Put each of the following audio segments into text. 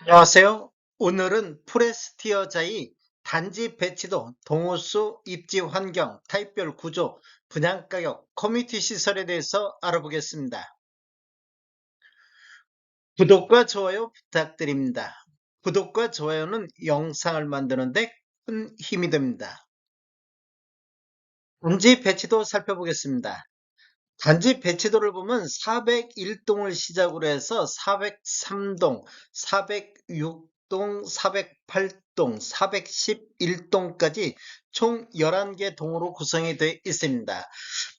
안녕하세요. 오늘은 프레스티어자의 단지 배치도, 동호수, 입지 환경, 타입별 구조, 분양가격, 커뮤니티 시설에 대해서 알아보겠습니다. 구독과 좋아요 부탁드립니다. 구독과 좋아요는 영상을 만드는데 큰 힘이 됩니다. 단지 배치도 살펴보겠습니다. 단지 배치도를 보면 401동을 시작으로 해서 403동, 406동, 408동, 411동까지 총 11개 동으로 구성이 되어 있습니다.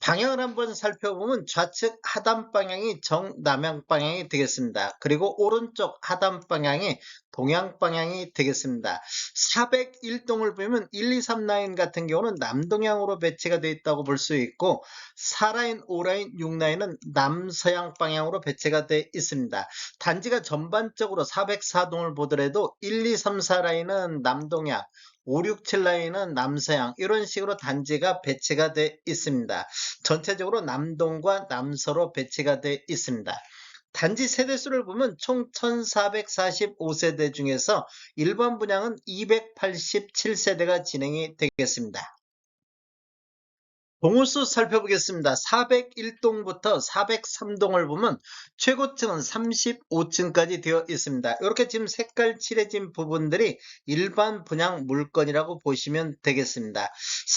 방향을 한번 살펴보면 좌측 하단 방향이 정남향 방향이 되겠습니다. 그리고 오른쪽 하단 방향이 동양 방향이 되겠습니다. 401동을 보면 1, 2, 3 라인 같은 경우는 남동향으로 배치가 되어 있다고 볼 수 있고 4라인, 5라인, 6라인은 남서양 방향으로 배치가 되어 있습니다. 단지가 전반적으로 404동을 보더라도 1, 2, 3, 4라인은 남동향, 5, 6, 7 라인은 남서양 이런 식으로 단지가 배치가 되어 있습니다. 전체적으로 남동과 남서로 배치가 되어 있습니다. 단지 세대수를 보면 총 1445세대 중에서 일반 분양은 287세대가 진행이 되겠습니다. 동호수 살펴보겠습니다. 401동부터 403동을 보면 최고층은 35층까지 되어 있습니다. 이렇게 지금 색깔 칠해진 부분들이 일반 분양 물건이라고 보시면 되겠습니다.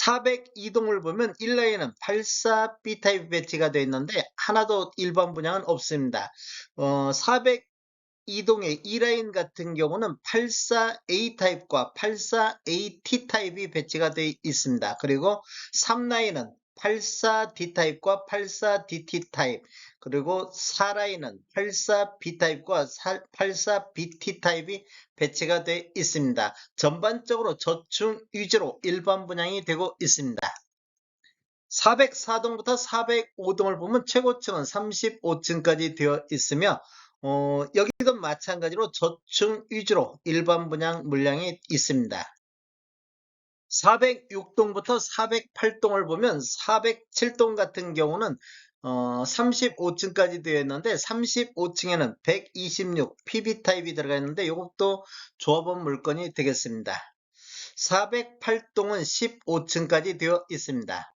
402동을 보면 1라인은 84B 타입 배치가 되어 있는데 하나도 일반 분양은 없습니다. 어, 400 이동의 2라인 같은 경우는 84A 타입과 84AT 타입이 배치가 되어 있습니다. 그리고 3라인은 84D 타입과 84DT 타입 그리고 4라인은 84B 타입과 84BT 타입이 배치가 되어 있습니다. 전반적으로 저층 위주로 일반 분양이 되고 있습니다. 404동부터 405동을 보면 최고층은 35층까지 되어 있으며 어, 여기도 마찬가지로 저층 위주로 일반 분양 물량이 있습니다. 406동부터 408동을 보면 407동 같은 경우는 어, 35층까지 되어 있는데 35층에는 126 PB 타입이 들어가 있는데 이것도 조합원 물건이 되겠습니다. 408동은 15층까지 되어 있습니다.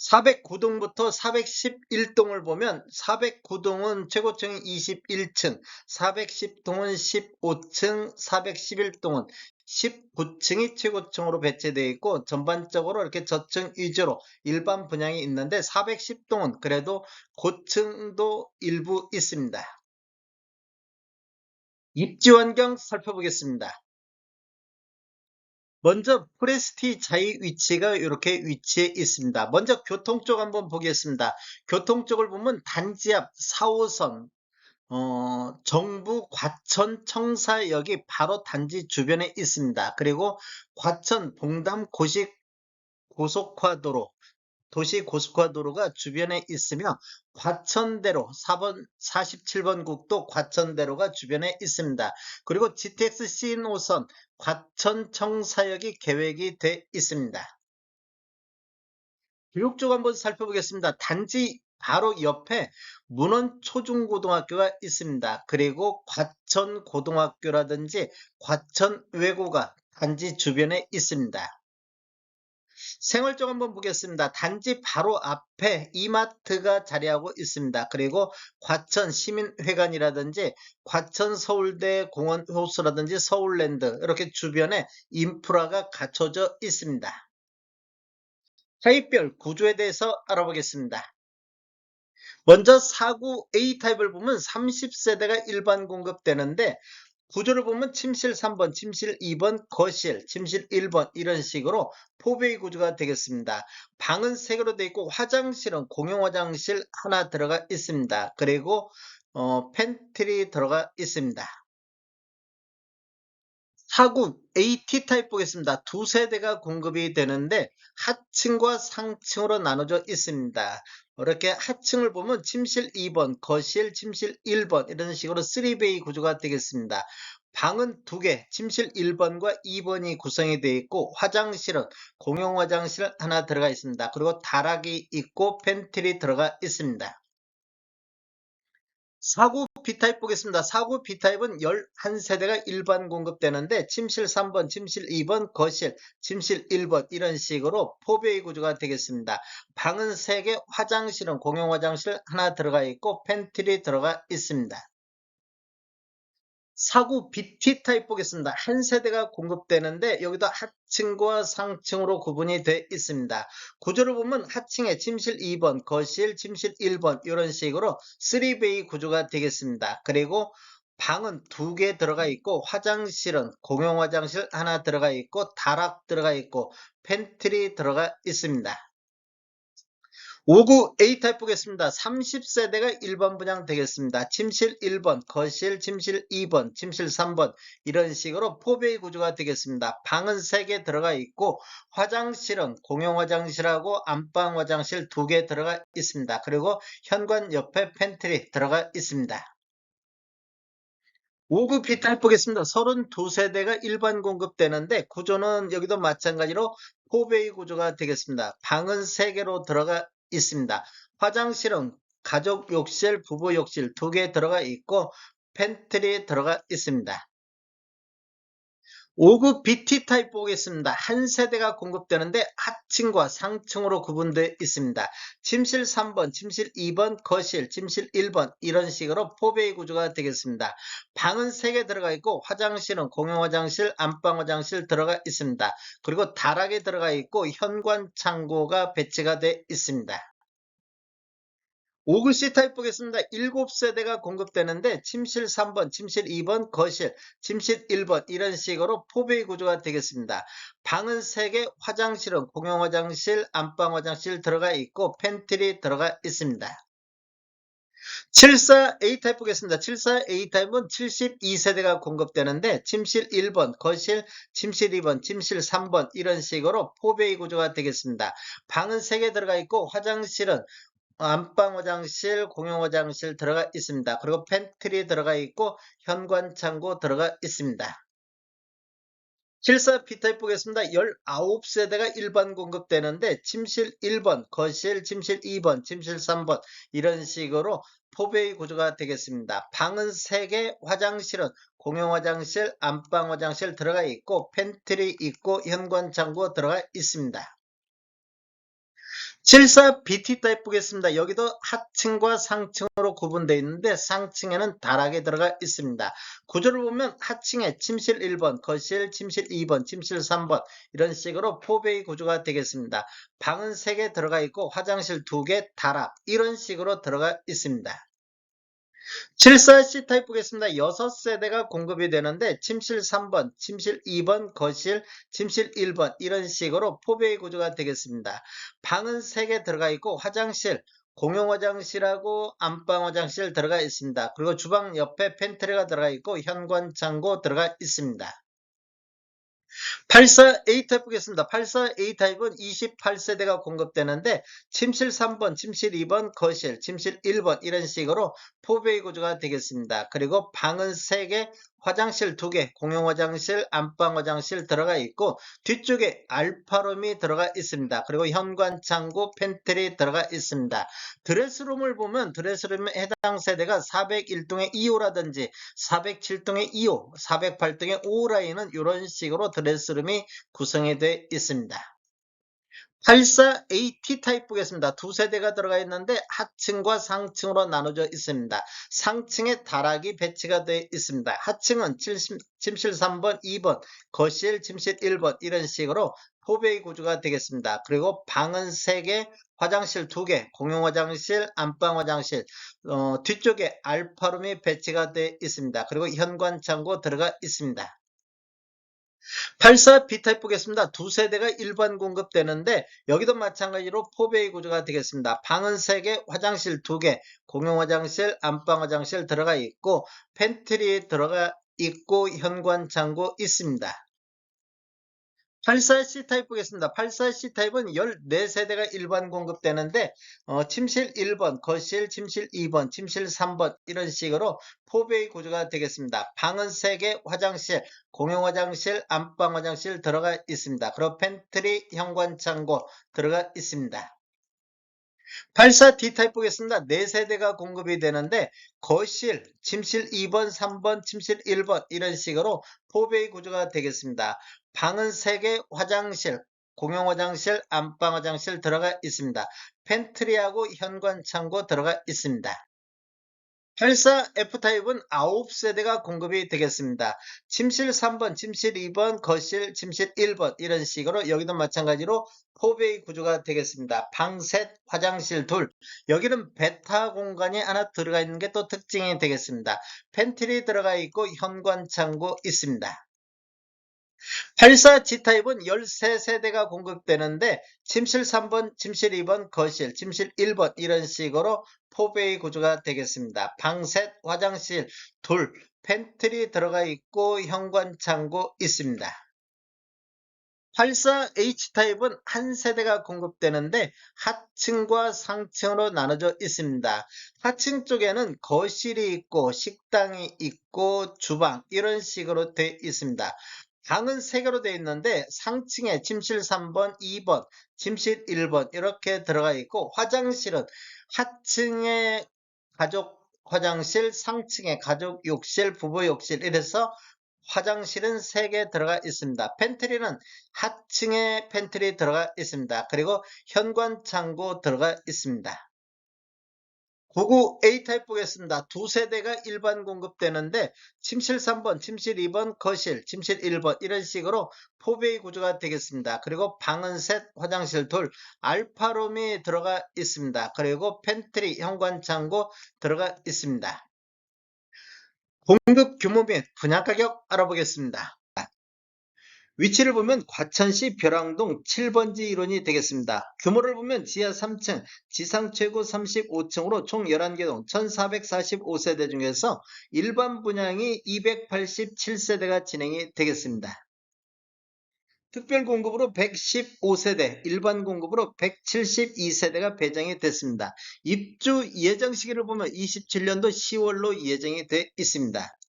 409동부터 411동을 보면 409동은 최고층이 21층, 410동은 15층, 411동은 19층이 최고층으로 배치되어 있고 전반적으로 이렇게 저층 위주로 일반 분양이 있는데 410동은 그래도 고층도 일부 있습니다. 입지 환경 살펴보겠습니다. 먼저 프레스티 자의 위치가 이렇게 위치해 있습니다. 먼저 교통 쪽 한번 보겠습니다. 교통 쪽을 보면 단지 앞 4호선 어, 정부 과천 청사역이 바로 단지 주변에 있습니다. 그리고 과천 봉담 고식 고속화도로 도시 고속화 도로가 주변에 있으며 과천대로 4번 47번 국도 과천대로가 주변에 있습니다. 그리고 GTX C 노선 과천청 사역이 계획이 돼 있습니다. 교육 쪽 한번 살펴보겠습니다. 단지 바로 옆에 문원 초중고등학교가 있습니다. 그리고 과천고등학교라든지 과천외고가 단지 주변에 있습니다. 생활 쪽 한번 보겠습니다. 단지 바로 앞에 이마트가 자리하고 있습니다. 그리고 과천 시민회관이라든지 과천 서울대 공원 호수라든지 서울랜드 이렇게 주변에 인프라가 갖춰져 있습니다. 타입별 구조에 대해서 알아보겠습니다. 먼저 4구 A타입을 보면 30세대가 일반 공급되는데 구조를 보면 침실 3번, 침실 2번, 거실, 침실 1번 이런 식으로 포베이 구조가 되겠습니다. 방은 3개로 되어 있고 화장실은 공용 화장실 하나 들어가 있습니다. 그리고 어, 팬트리 들어가 있습니다. 4구 AT 타입 보겠습니다. 두 세대가 공급이 되는데 하층과 상층으로 나눠져 있습니다. 이렇게 하층을 보면 침실 2번, 거실, 침실 1번 이런 식으로 3베이 구조가 되겠습니다. 방은 두 개, 침실 1번과 2번이 구성이 되어 있고 화장실은 공용 화장실 하나 들어가 있습니다. 그리고 다락이 있고 팬트리 들어가 있습니다. 4구 B타입 보겠습니다. 4구 B타입은 11세대가 일반 공급되는데 침실 3번, 침실 2번, 거실, 침실 1번 이런 식으로 포베이 구조가 되겠습니다. 방은 3개, 화장실은 공용 화장실 하나 들어가 있고 팬트리 들어가 있습니다. 4구 BT 타입 보겠습니다. 한 세대가 공급되는데 여기도 하층과 상층으로 구분이 되어 있습니다. 구조를 보면 하층에 침실 2번, 거실, 침실 1번 이런 식으로 3베이 구조가 되겠습니다. 그리고 방은 두 개 들어가 있고 화장실은 공용 화장실 하나 들어가 있고 다락 들어가 있고 팬트리 들어가 있습니다. 5구 A타입 보겠습니다. 30세대가 일반 분양 되겠습니다. 침실 1번, 거실, 침실 2번, 침실 3번 이런 식으로 포베이 구조가 되겠습니다. 방은 3개 들어가 있고 화장실은 공용 화장실하고 안방 화장실 2개 들어가 있습니다. 그리고 현관 옆에 팬트리 들어가 있습니다. 5급 B타입 보겠습니다. 32세대가 일반 공급되는데 구조는 여기도 마찬가지로 포베이 구조가 되겠습니다. 방은 3개로 들어가 있습니다. 화장실은 가족 욕실, 부부 욕실 두 개 들어가 있고 팬트리 들어가 있습니다. 5급 BT 타입 보겠습니다. 한 세대가 공급되는데 하층과 상층으로 구분되어 있습니다. 침실 3번, 침실 2번, 거실, 침실 1번 이런 식으로 포베이 구조가 되겠습니다. 방은 3개 들어가 있고 화장실은 공용 화장실, 안방 화장실 들어가 있습니다. 그리고 다락에 들어가 있고 현관 창고가 배치가 되어 있습니다. 5급 C타입 보겠습니다. 7세대가 공급되는데 침실 3번, 침실 2번, 거실, 침실 1번 이런 식으로 포베이 구조가 되겠습니다. 방은 3개, 화장실은 공용 화장실, 안방 화장실 들어가 있고 팬트리 들어가 있습니다. 74A타입 보겠습니다. 74A타입은 72세대가 공급되는데 침실 1번, 거실, 침실 2번, 침실 3번 이런 식으로 포베이 구조가 되겠습니다. 방은 3개 들어가 있고 화장실은 안방 화장실, 공용 화장실 들어가 있습니다. 그리고 팬트리 들어가 있고 현관 창고 들어가 있습니다. 74 B타입 보겠습니다. 19세대가 일반 공급되는데 침실 1번, 거실, 침실 2번, 침실 3번 이런 식으로 포베이 구조가 되겠습니다. 방은 3개, 화장실은 공용 화장실, 안방 화장실 들어가 있고 팬트리 있고 현관 창고 들어가 있습니다. 74 BT 타입 보겠습니다. 여기도 하층과 상층으로 구분되어 있는데 상층에는 다락에 들어가 있습니다. 구조를 보면 하층에 침실 1번, 거실, 침실 2번, 침실 3번 이런 식으로 포베이 구조가 되겠습니다. 방은 3개 들어가 있고 화장실 2개, 다락 이런 식으로 들어가 있습니다. 74C 타입 보겠습니다. 6세대가 공급이 되는데 침실 3번, 침실 2번, 거실, 침실 1번 이런 식으로 포베이 구조가 되겠습니다. 방은 3개 들어가 있고 화장실, 공용 화장실하고 안방 화장실 들어가 있습니다. 그리고 주방 옆에 팬트리가 들어가 있고 현관 창고 들어가 있습니다. 84A 타입 보겠습니다. 84A 타입은 28세대가 공급되는데 침실 3번, 침실 2번, 거실, 침실 1번 이런 식으로 포베이 구조가 되겠습니다. 그리고 방은 3개, 화장실 2개, 공용 화장실, 안방 화장실 들어가 있고 뒤쪽에 알파룸이 들어가 있습니다. 그리고 현관 창고, 팬트리 들어가 있습니다. 드레스룸을 보면 드레스룸의 해당 세대가 401동의 2호라든지 407동의 2호, 408동의 5호 라인은 이런 식으로 드레스 룸이 구성이 되어 있습니다. 84AT 타입 보겠습니다. 두 세대가 들어가 있는데 하층과 상층으로 나눠져 있습니다. 상층에 다락이 배치가 되어 있습니다. 하층은 침실 3번, 2번, 거실, 침실 1번 이런 식으로 포베이 구조가 되겠습니다. 그리고 방은 3개, 화장실 2개, 공용 화장실, 안방 화장실, 어, 뒤쪽에 알파룸이 배치가 되어 있습니다. 그리고 현관 창고 들어가 있습니다. 84 B타입 보겠습니다. 두 세대가 일반 공급되는데 여기도 마찬가지로 포베이 구조가 되겠습니다. 방은 3개, 화장실 2개, 공용 화장실, 안방 화장실 들어가 있고 팬트리 들어가 있고 현관 창고 있습니다. 84C 타입 보겠습니다. 84C 타입은 14세대가 일반 공급되는데 어, 침실 1번, 거실, 침실 2번, 침실 3번 이런 식으로 포베이 구조가 되겠습니다. 방은 3개, 화장실, 공용 화장실, 안방 화장실 들어가 있습니다. 그리고 팬트리, 현관 창고 들어가 있습니다. 84 D타입 보겠습니다. 4세대가 공급이 되는데 거실, 침실 2번, 3번, 침실 1번 이런 식으로 4베이 구조가 되겠습니다. 방은 3개, 화장실, 공용 화장실, 안방 화장실 들어가 있습니다. 팬트리하고 현관 창고 들어가 있습니다. 84 F타입은 9세대가 공급이 되겠습니다. 침실 3번, 침실 2번, 거실, 침실 1번 이런 식으로 여기도 마찬가지로 4베이 구조가 되겠습니다. 방 셋, 화장실 둘. 여기는 베타 공간이 하나 들어가 있는 게 또 특징이 되겠습니다. 팬트리 들어가 있고 현관 창고 있습니다. 84 G타입은 13세대가 공급되는데 침실 3번, 침실 2번, 거실, 침실 1번 이런 식으로 4베이 구조가 되겠습니다. 방 셋, 화장실 둘, 팬트리 들어가 있고 현관 창고 있습니다. 84H타입은 한 세대가 공급되는데 하층과 상층으로 나눠져 있습니다. 하층 쪽에는 거실이 있고 식당이 있고 주방 이런 식으로 되어 있습니다. 방은 3개로 되어 있는데 상층에 침실 3번, 2번, 침실 1번 이렇게 들어가 있고 화장실은 하층에 가족 화장실, 상층에 가족 욕실, 부부 욕실 이래서 화장실은 3개 들어가 있습니다. 팬트리는 하층에 팬트리 들어가 있습니다. 그리고 현관 창고 들어가 있습니다. 99A 타입 보겠습니다. 두 세대가 일반 공급되는데 침실 3번, 침실 2번, 거실, 침실 1번 이런 식으로 4베이 구조가 되겠습니다. 그리고 방은 셋, 화장실 둘, 알파룸이 들어가 있습니다. 그리고 팬트리, 현관 창고 들어가 있습니다. 공급 규모 및 분양 가격 알아보겠습니다. 위치를 보면 과천시 벼랑동 7번지 일원이 되겠습니다. 규모를 보면 지하 3층, 지상 최고 35층으로 총 11개 동 1445세대 중에서 일반 분양이 287세대가 진행이 되겠습니다. 특별 공급으로 115세대, 일반 공급으로 172세대가 배정이 됐습니다. 입주 예정 시기를 보면 27년도 10월로 예정이 돼 있습니다.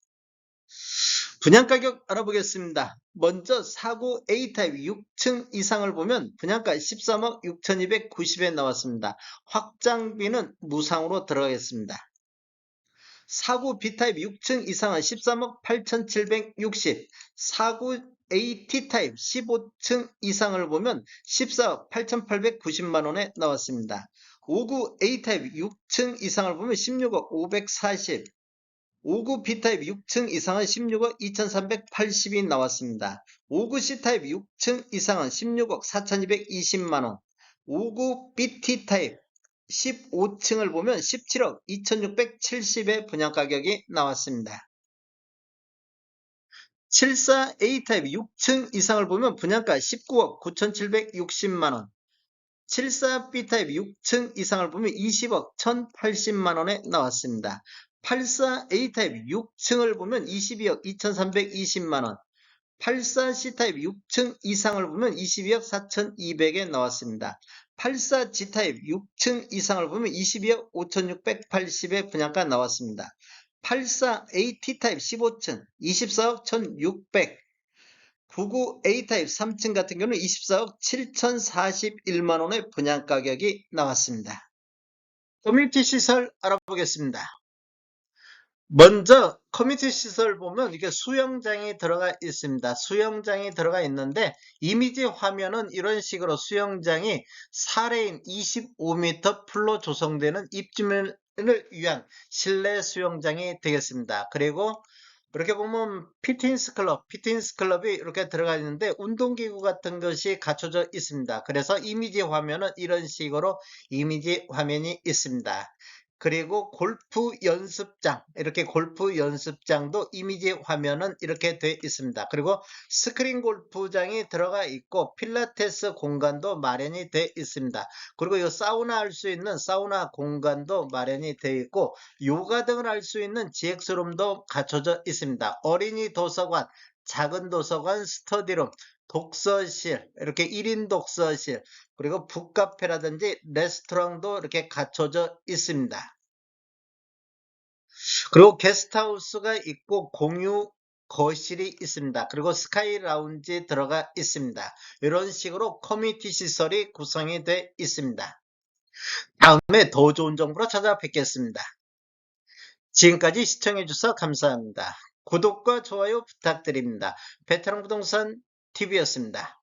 분양가격 알아보겠습니다. 먼저 사구 A타입 6층 이상을 보면 분양가 13억 6290에 나왔습니다. 확장비는 무상으로 들어가겠습니다. 사구 B타입 6층 이상은 13억 8760, 사구 AT타입 15층 이상을 보면 14억 8890만원에 나왔습니다. 59 A타입 6층 이상을 보면 16억 540, 5구 B타입 6층 이상은 16억 2380이 나왔습니다. 5구 C타입 6층 이상은 16억 4220만원 5구 BT타입 15층을 보면 17억 2670의 분양가격이 나왔습니다. 74A타입 6층 이상을 보면 분양가 19억 9760만원 74B타입 6층 이상을 보면 20억 1080만원에 나왔습니다. 84A타입 6층을 보면 22억 2320만원 84C타입 6층 이상을 보면 22억 4200에 나왔습니다. 84G타입 6층 이상을 보면 22억 5680에 분양가 나왔습니다. 84AT타입 15층 24억 1600 99A타입 3층 같은 경우는 24억 7041만원의 분양가격이 나왔습니다. 커뮤니티 시설 알아보겠습니다. 먼저 커뮤니티 시설 보면 이게 수영장이 들어가 있습니다. 수영장이 들어가 있는데 이미지 화면은 이런 식으로 수영장이 사레인 25m 풀로 조성되는 입주민을 위한 실내 수영장이 되겠습니다. 그리고 이렇게 보면 피트니스 클럽, 피트니스 클럽이 이렇게 들어가 있는데 운동기구 같은 것이 갖춰져 있습니다. 그래서 이미지 화면은 이런 식으로 이미지 화면이 있습니다. 그리고 골프 연습장 이렇게 골프 연습장도 이미지 화면은 이렇게 되어 있습니다. 그리고 스크린 골프장이 들어가 있고 필라테스 공간도 마련이 되어 있습니다. 그리고 이 사우나 할 수 있는 사우나 공간도 마련이 되어 있고 요가 등을 할 수 있는 GX룸도 갖춰져 있습니다. 어린이 도서관, 작은 도서관, 스터디룸, 독서실, 이렇게 1인 독서실, 그리고 북카페라든지 레스토랑도 이렇게 갖춰져 있습니다. 그리고 게스트하우스가 있고 공유 거실이 있습니다. 그리고 스카이 라운지 들어가 있습니다. 이런 식으로 커뮤니티 시설이 구성이 되어 있습니다. 다음에 더 좋은 정보로 찾아뵙겠습니다. 지금까지 시청해주셔서 감사합니다. 구독과 좋아요 부탁드립니다. 베테랑 부동산 TV였습니다.